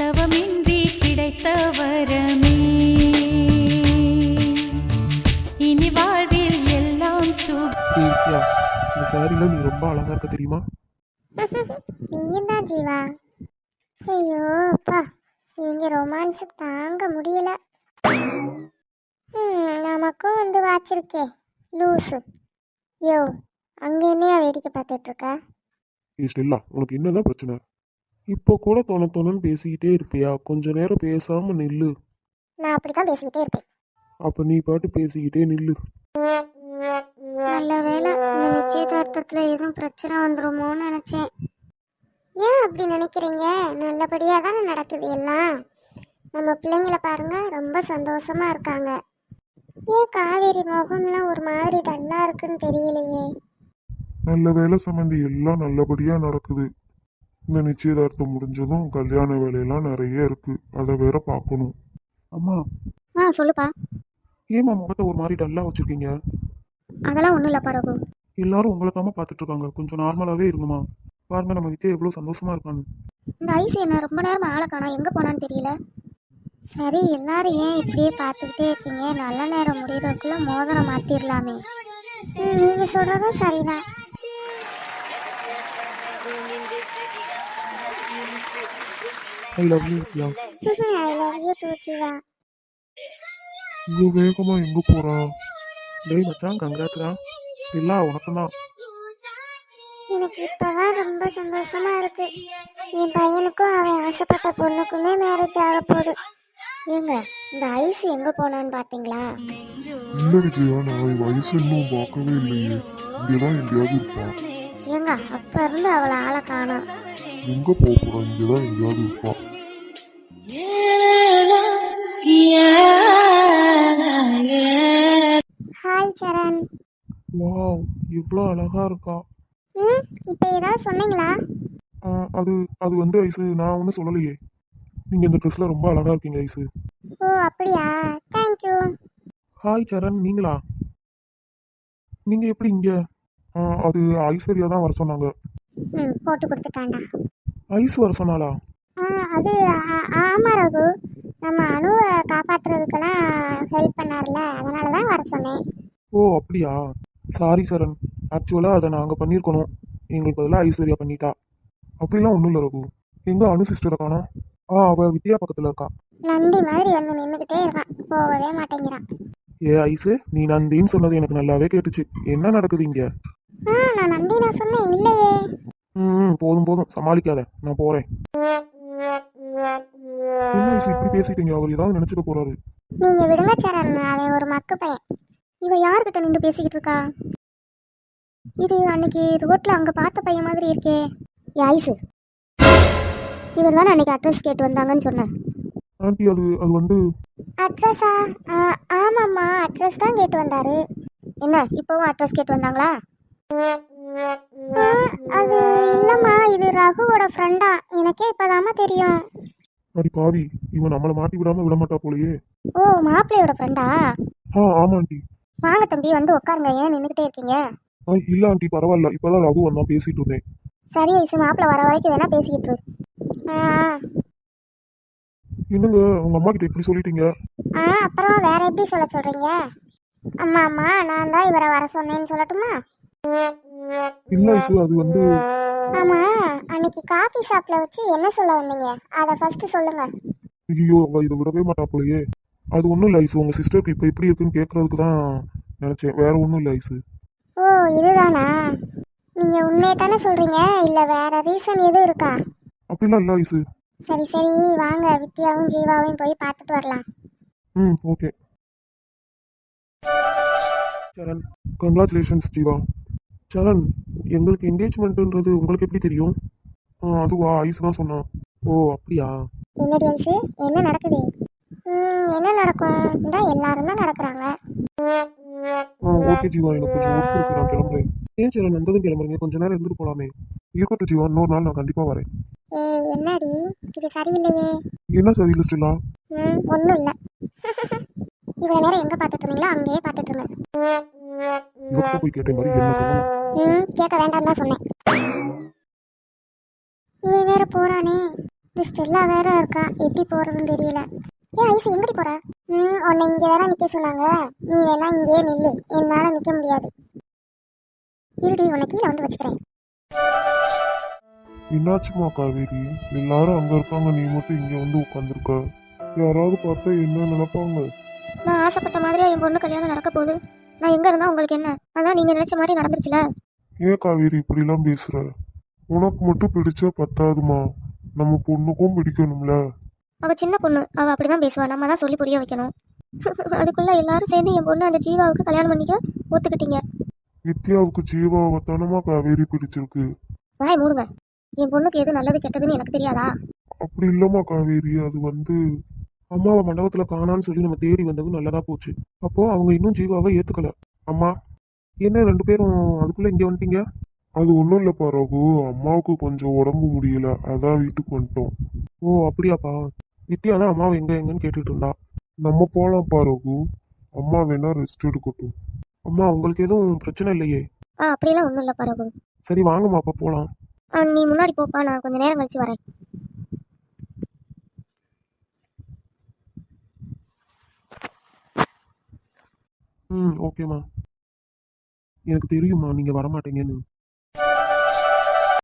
தவமின்றி கிடைத்த வரமே இனி வாழ்வில் எல்லாம் சுக ஏய் வித்யா இந்த சாரியில் நீ ரொம்ப அழகா இருக்க தெரியுமா? நீயும் தான் ஜீவா. ஐயோ அப்பா இவங்க ரொமான்ஸ் தாங்க முடியல. ம், நமக்கும் வந்து வாச்சிருக்கே லூசு. யோ அங்க என்னையா வேடிக்கை பார்த்துட்டு இருக்க? ஏ ஸ்டெல்லா உனக்கு என்னதான் பிரச்சனை? இப்போ கூட தொண தொணன்னு பேசிக்கிட்டே இருப்பியா? கொஞ்ச நேரம் பேசாம நில்லு. நான் அப்படிதான் பேசிக்கிட்டே இருப்பேன். அப்ப நீ பாட்டு பேசிக்கிட்டே நில்லு. நல்ல வேலை இந்த நிச்சயதார்த்தத்துல எதுவும் பிரச்சனை வந்துருமோன்னு நினைச்சேன். ஏன் அப்படி நினைக்கிறீங்க? நல்லபடியா தானே நடக்குது எல்லாம். நம்ம பிள்ளைங்கள பாருங்க ரொம்ப சந்தோஷமா இருக்காங்க. ஏன் காவேரி முகம்லாம் ஒரு மாதிரி டல்லா இருக்குன்னு தெரியலையே. நல்ல வேலை சம்பந்தி எல்லாம் நல்லபடியா நடக்குது. இந்த நிச்சயதார்த்தம் முடிஞ்சதும் கல்யாண வேலையெல்லாம் நிறைய இருக்கு. அதை வேற பார்க்கணும். அம்மா. ஆ சொல்லுப்பா. ஏம்மா முகத்தை ஒரு மாதிரி டல்லா வச்சிருக்கீங்க? அதெல்லாம் ஒன்றும் இல்லைப்பா ரகு. எல்லாரும் உங்களை தாம்மா பார்த்துட்டு இருக்காங்க கொஞ்சம் நார்மலாவே இருங்கம்மா. பாருங்க நம்ம வித்யா எவ்வளவு சந்தோஷமா இருக்கான்னு. இந்த ஐஸ் என்ன ரொம்ப நேரம் ஆளை காணா எங்கே போனான்னு தெரியல. சரி எல்லாரும் ஏன் இப்படியே பார்த்துக்கிட்டே இருக்கீங்க? நல்ல நேரம் முடியறதுக்குள்ள மோதிரம் மாற்றிடலாமே நீங்கள் சொல்கிறதும் சரிதான். I love you Vidya I love you too Jeeva இவ்வளோ வேகமா எங்க போறா டேய் மச்சான் கங்காச்சுடா ஸ்டெல்லா உனக்கு தான் எனக்கு இப்பதான் ரொம்ப சந்தோஷமா இருக்கு என் பையனுக்கும் அவன் ஆசைப்பட்ட பொண்ணுக்குமே மேரேஜ் ஆக போகுது ஏங்க இந்த ஐஸ் எங்க போனான்னு பாத்தீங்களா இல்ல விஜயா நான் வயசு இன்னும் பார்க்கவே இல்லையே இங்கதான் எங்கேயாவது இருப்பான் ஏங்க அப்ப இருந்து அவளை ஆளை காணோம். எங்க போக இங்கதான் எங்கேயாவது இருப்பான் ஹாய் சரண் வாவ் இவ்வளோ அழகா இருக்கா. ம் இப்போ ஏதாவது சொன்னீங்களா? ஆ, அது அது வந்து ஐசு நான் ஒன்றும் சொல்லலையே. நீங்க இந்த ட்ரெஸ்ல ரொம்ப அழகா இருக்கீங்க ஐசு. ஓ அப்படியா? தேங்க்யூ ஹாய் சரண் நீங்களா? நீங்க எப்படி இங்க? அது ஐஸ்வர்யா தான் வர சொன்னாங்க. ம் போட்டு கொடுத்துட்டாண்டா ஐஸ் வர சொன்னாளா? ஆ அது ஆமா ரகு. நம்ம அணுவை காப்பாத்துறதுக்கெல்லாம் ஹெல்ப் பண்ணார்ல அதனால தான் வர சொன்னேன். ஓ அப்படியா? சாரி சரண். ஆக்சுவலாக அதை நாங்கள் பண்ணியிருக்கணும் எங்களுக்கு பதிலாக ஐஸ்வர்யா பண்ணிட்டா. அப்படிலாம் ஒன்றும் இல்லை ரகு. எங்க அனு சிஸ்டரை காணோம் ஆ அவள் வித்யா பக்கத்தில் இருக்கா. நந்தி மாதிரி வந்து நின்றுக்கிட்டே இருக்கான். போகவே மாட்டேங்கிறான். ஏ ஐசு நீ நந்தின்னு சொன்னது எனக்கு நல்லாவே கேட்டுச்சு. என்ன நடக்குது இங்க? ஆ நான் நந்தி நான் சொன்னேன் இல்லையே. ம் போதும் போதும். சமாளிக்காத. நான் போறேன். என்ன ஐசு இப்படி பேசிட்டீங்க? அவர் ஏதாவது நினைச்சுக்க போறாரு. நீங்க விடுங்க சரண். அவன் ஒரு மக்கு பையன். இவ யார்கிட்ட நின்று பேசிக்கிட்டு இருக்கா? இது அன்னைக்கு ரோட்ல அங்க பார்த்த பையன் மாதிரி இருக்கே. யாய்ஸு இவர் தானே அன்னைக்கு அட்ரஸ் கேட்டு வந்தாங்கன்னு சொன்னேன். ஆண்டி அது அது வந்து அட்ரஸா? ஆமாம்மா. அட்ரஸ் தான் கேட்டு வந்தாரு. என்ன இப்போவும் அட்ரஸ் கேட்டு வந்தாங்களா? அது இல்லைம்மா இது ரகுவோட ஃப்ரெண்டா எனக்கே இப்போதாம்மா தெரியும். அடி பாவி இவன் நம்மளை மாட்டி விடாம விட மாட்டா போலயே. ஓ மாப்பிள்ளையோட ஃப்ரெண்டா ஆ ஆமா ஆண்டி. வாங்க தம்பி வந்து உட்காருங்க. ஏன் நின்றுக்கிட்டே இருக்கீங்க? ஆ இல்ல ஆண்டி பரவாயில்ல. இப்பதான் ரகு வந்தான் பேசிட்டு இருந்தேன். சரி ஐசு மாப்பிள்ளை வர வரைக்கும் வேணா பேசிக்கிட்டு இரு. என்னங்க உங்க அம்மா கிட்ட இப்படி சொல்லிட்டீங்க? ஆ அப்புறம் வேற எப்படி சொல்ல சொல்றீங்க? அம்மா அம்மா நான் தான் இவரை வர சொன்னேன்னு சொல்லட்டுமா? இல்ல ஐசு அது வந்து ஆமா அன்னைக்கு காஃபி ஷாப்ல வச்சு என்ன சொல்ல வந்தீங்க? அதை ஃபர்ஸ்ட் சொல்லுங்க. ஐயோ அவ இதை விடவே மாட்டா போலயே அது ஒன்றும் இல்லை ஐசு உங்க சிஸ்டருக்கு இப்போ எப்படி இருக்குன்னு கேட்கறதுக்கு தான் நினைச்சேன். வேற ஒன்றும் இல்லை ஐசு ஓ இதுதானா? நீங்க உண்மையை தானே சொல்றீங்க? இல்ல வேற ரீசன் எதுவும் இருக்கா? அப்படிலாம் இல்லை ஐசு சரி சரி வாங்க வித்யாவும் ஜீவாவையும் போய் பார்த்துட்டு வரலாம். ம் ஓகே சரண். கங்க்ராச்சுலேஷன்ஸ் ஜீவா சரண் எங்களுக்கு என்கேஜ்மெண்ட்டுன்றது உங்களுக்கு எப்படி தெரியும்? அதுவா? ஐஸ் தான் சொன்னான். ஓ அப்படியா? என்னடி ஐசு என்ன நடக்குது? என்ன நடக்கும்? இந்த எல்லாரும் தான் நடக்கிறாங்க. ஓகே ஜீவா. எனக்கு கொஞ்சம் ஒர்க் இருக்கு. நான் கிளம்புறேன். ஏன் சரண்? வந்ததும் கிளம்புறீங்க. கொஞ்ச நேரம் இருந்துட்டு போலாமே. இருக்கட்டும் ஜீவா. இன்னொரு நாள் நான் கண்டிப்பாக வரேன். ஏய் என்னடி? இது சரியில்லையே. என்ன சரியில்லை ஸ்டில்லா? ம் ஒன்றும் இல்லை. இவ்வளோ நேரம் எங்கே பார்த்துட்டு இருந்தீங்களோ அங்கேயே பார்த்துட்டு இருந்தேன் போய் கேட்டேன் மாதிரி என்ன சொல்லணும் ம் கேட்க வேண்டாம் தான் சொன்னேன். இவன் வேற போறானே. இந்த ஸ்டெல்லா வேற இருக்கா? எப்படி போறதுன்னு தெரியல. ஏன் ஐஸ் எங்கடி போற? ம் உன்னை இங்கே தானே நிக்க சொன்னாங்க. நீ வேணா இங்கேயே நில்லு. என்னால நிக்க முடியாது. இருடி உன்னை கீழே வந்து வச்சுக்கிறேன். என்னாச்சுமா காவேரி? எல்லாரும் அங்க இருக்காங்க. நீ மட்டும் இங்க வந்து உட்காந்துருக்க யாராவது பார்த்தா என்ன நினைப்பாங்க? நான் ஆசைப்பட்ட மாதிரியா என் பொண்ணு கல்யாணம் நடக்க போகுது? நான் எங்க இருந்தா உங்களுக்கு என்ன? அதான் நீங்க நினைச்ச மாதிரி நடந்துருச்சுல? ஏன் காவேரி இப்படிலாம் பேசுற? உனக்கு மட்டும் பிடிச்சா பத்தாதுமா. நம்ம பொண்ணுக்கும் பிடிக்கணும்ல. அவ சின்ன பொண்ணு. அவ அப்படிதான் பேசுவா. நம்ம தான் சொல்லி புரிய வைக்கணும். அதுக்குள்ள எல்லாரும் சேர்ந்து என் பொண்ணு அந்த ஜீவாவுக்கு கல்யாணம் பண்ணிக்க ஒத்துக்கிட்டீங்க. வித்யாவுக்கு ஜீவாவை தானமா காவேரி பிடிச்சிருக்கு? வாய் மூடுங்க. என் பொண்ணுக்கு எது நல்லது கெட்டதுன்னு எனக்கு தெரியாதா? அப்படி இல்லம்மா காவேரி. அது வந்து அம்மாவை மண்டபத்துல காணான்னு சொல்லி நம்ம தேடி வந்தது நல்லதா போச்சு. அப்போ அவங்க இன்னும் ஜீவாவை ஏத்துக்கல. அம்மா என்ன ரெண்டு பேரும் அதுக்குள்ள இங்க வந்துட்டீங்க? அது ஒன்றும் இல்லைப்பா ரகு. அம்மாவுக்கு கொஞ்சம் உடம்பு முடியல. அதான் வீட்டுக்கு வந்துட்டோம். ஓ அப்படியாப்பா. வித்யா தான் அம்மாவை எங்க எங்கன்னு கேட்டுட்டு இருந்தா? நம்ம போலாம்ப்பா ரகு. அம்மா வேணா ரெஸ்ட் எடுக்கட்டும். அம்மா உங்களுக்கு எதுவும் பிரச்சனை இல்லையே? ஆ அப்படிலாம் ஒன்றும் இல்லை பரகு சரி வாங்கம்மா அப்ப போலாம். ஆ, நீ முன்னாடி போப்பா. நான் கொஞ்சம் நேரம் கழிச்சு வரேன். ம் ஓகேம்மா எனக்கு தெரியும்மா நீங்கள் வரமாட்டீங்கன்னு.